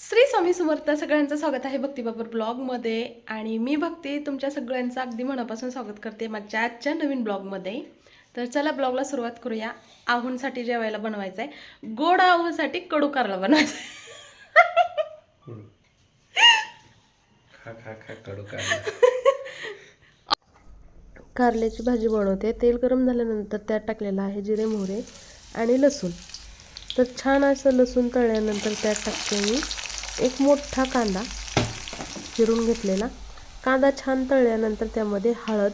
श्री स्वामी समर्थ सगळ्यांचं स्वागत आहे भक्तीबाबर ब्लॉगमध्ये. आणि मी भक्ती तुमच्या सगळ्यांचं अगदी मनापासून स्वागत करते माझ्या आजच्या नवीन ब्लॉगमध्ये. तर चला ब्लॉगला सुरुवात करूया. आव्हानसाठी जेवायला बनवायचं आहे गोड आव्हासाठी कडू कारला बनवायचा आहे. खा खा खा कडू कारला. कारल्याची भाजी बनवते. तेल गरम झाल्यानंतर त्यात टाकलेलं आहे जिरे मोहरे आणि लसूण. तर छान असं लसूण तळल्यानंतर त्यात टाकते मी. एक मोठा कांदा चिरून घेतलेला. कांदा छान तळल्यानंतर त्यामध्ये हळद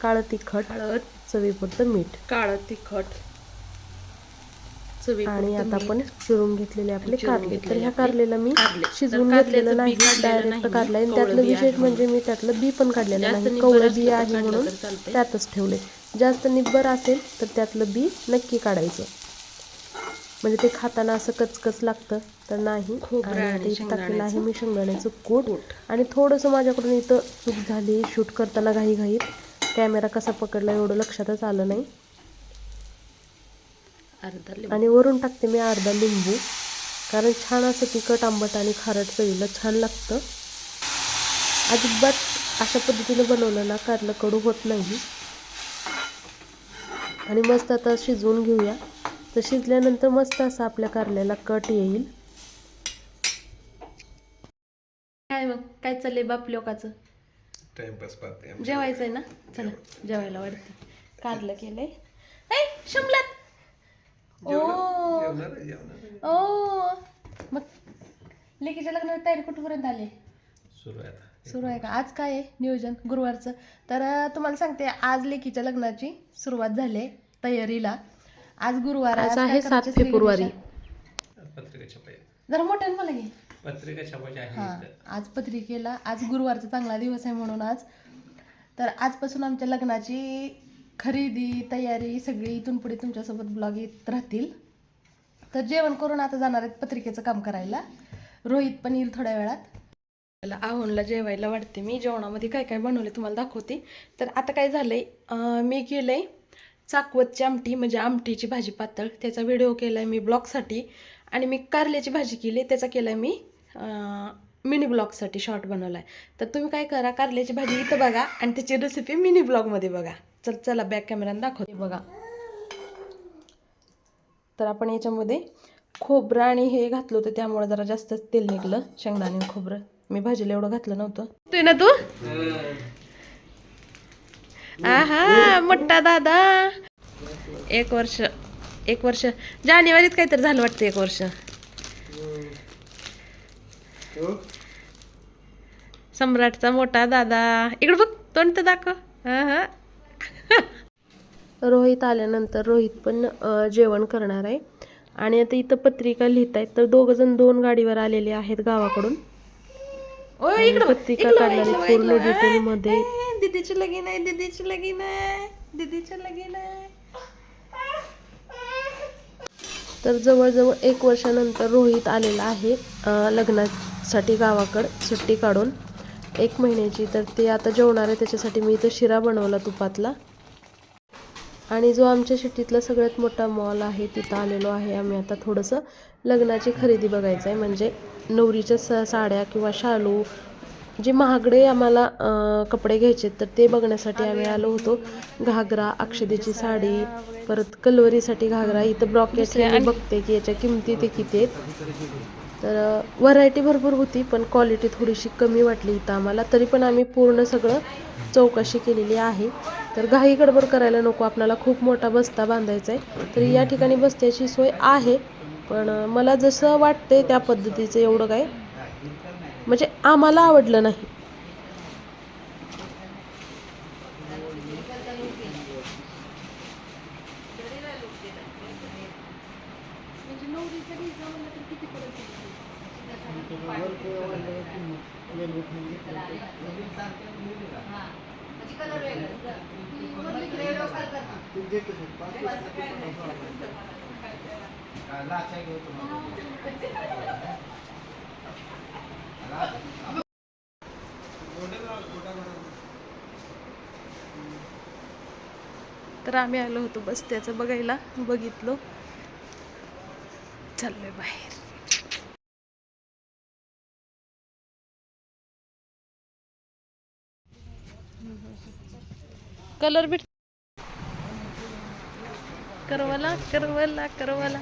काळं तिखट हळद चवीपुरतं मीठ. काळं तिखट आणि आता आपण चिरून घेतलेले आपले कारले. तर ह्या कारलेला मी शिजवून घेतलेलं नाही डायरेक्ट काढलाय आणि त्यातलं विशेष म्हणजे मी त्यातलं बी पण काढलेलं नाही. कवळं बी आहे म्हणून त्यातच ठेवले जास्त निब्बर असेल तर त्यातलं बी नक्की काढायचं. म्हणजे ते खाताना असं कचकच लागतं तर नाही. आणि टाकलेलं आहे मी शेंगदाण्याचं कूट. आणि थोडंसं माझ्याकडून इथं चूक झाली शूट करताना घाई घाईत कॅमेरा कसा पकडला एवढं लक्षातच आलं नाही. आणि वरून टाकते मी अर्धा लिंबू. कारण छान असं तिखट आंबट आणि खारट चवीला छान लागतं. अजिबात अशा पद्धतीने बनवलं ना कारलं कडू होत नाही. आणि मस्त आता शिजवून घेऊया. तर शिजल्यानंतर मस्त असं आपल्या कारल्याला कट येईल. काय मग? काय चाललंय बाप लोकाचं? टाइमपास पाहते आम्ही. जेवायचंय ना? चला जेवायला वाटते कारलं केलंय. ए शिमल्यात ओ! आहे, आहे. ओ! मग लेकीच्या लग्नाची तयारी कुठपर्यंत आली? सुरू आहे आता. सुरू आहे का? आज काय आहे नियोजन गुरुवारचं? तर अं, तुम्हाला सांगते आज लेकीच्या लग्नाची सुरुवात झाली आहे तयारीला. आज गुरुवार आज आहे सात फेब्रुवारी. पत्रिका छापाय जरा मोठ्यानं मला घे. पत्रिका छापायची आहे हां. आज पत्रिकेला आज गुरुवारचा चांगला दिवस आहे म्हणून आज. तर आजपासून आमच्या लग्नाची खरेदी तयारी सगळी इथून पुढे तुमच्यासोबत ब्लॉग येत राहतील. तर जेवण करून आता जाणार आहेत पत्रिकेचं काम करायला. रोहित पण येईल थोड्या वेळात. मला आवनला जेवायला वाटते मी. जेवणामध्ये काय काय बनवले तुम्हाला दाखवते. तर आता काय झालंय अं, मी केलंय चाकवतची आमटी म्हणजे आमटीची भाजी पातळ त्याचा व्हिडिओ केला आहे मी ब्लॉगसाठी. आणि मी कारल्याची भाजी केली त्याचा केला आहे मी मिनी ब्लॉगसाठी शॉर्ट बनवला आहे तर तुम्ही काय करा कारल्याची भाजी इथं बघा आणि त्याची रेसिपी मिनी ब्लॉगमध्ये बघा. चल चला बॅक कॅमेऱ्यानं दाखवते. बघा. तर आपण याच्यामध्ये खोबरं आणि हे घातलं होतं त्यामुळे जरा जास्तच तेल निघलं. शेंगदाणे खोबरं. मी भाजीला एवढं घातलं नव्हतं. तू ना तू? आहा मोठा दादा. एक वर्ष एक वर्ष. जानेवारीत काहीतरी झालं वाटतं एक वर्ष. सम्राटचा मोठा दादा. इकडे बघ तोंड तर दाखव. हा रोहित आल्यानंतर रोहित पण जेवण करणार आहे. आणि आता इथं पत्रिका लिहित आहेत तर दोघ जण दोन गाडीवर आलेले आहेत गावाकडून. पत्रिका काढणारी पूर्ण डिटेल मध्ये. दीदीची लगीन आहे दीदीची लगीन आहे दीदीची लगीन आहे. तर जवळजवळ एक वर्षानंतर रोहित आलेला आहे लग्नासाठी गावाकड सुट्टी काढून. एक महिन्याची तर ते आता जेवणार आहे त्याच्यासाठी मी इथं शिरा बनवला तुपातला. आणि जो आमच्या सिटीतला सगळ्यात मोठा मॉल आहे तिथं आलेलो आहे आम्ही. आता थोडंसं लग्नाची खरेदी बघायचं आहे. म्हणजे नवरीच्या स साड्या किंवा शालू जे महागडे आम्हाला कपडे घ्यायचे तर ते बघण्यासाठी आम्ही आलो होतो. घागरा अक्षदेची साडी परत कलवरीसाठी घागरा. इथं ब्रॉकेट बघते की याच्या किमती ते किती आहेत. तर व्हरायटी भरपूर होती पण क्वालिटी थोडीशी कमी वाटली इथं आम्हाला. तरी पण आम्ही पूर्ण सगळं चौकशी केलेली आहे. तर घाई गडबड करायला नको आपल्याला खूप मोठा बस्ता बांधायचा आहे तर या ठिकाणी बस्त्याची सोय आहे पण मला जसं वाटतंय त्या पद्धतीचं एवढं काय. म्हणजे आम्हाला आवडलं नाही. तर आम्ही आलो होतो बस त्याचं बघायला. बघितलो. चाललोय बाहेर. कलर भेट करवला करवला करवला.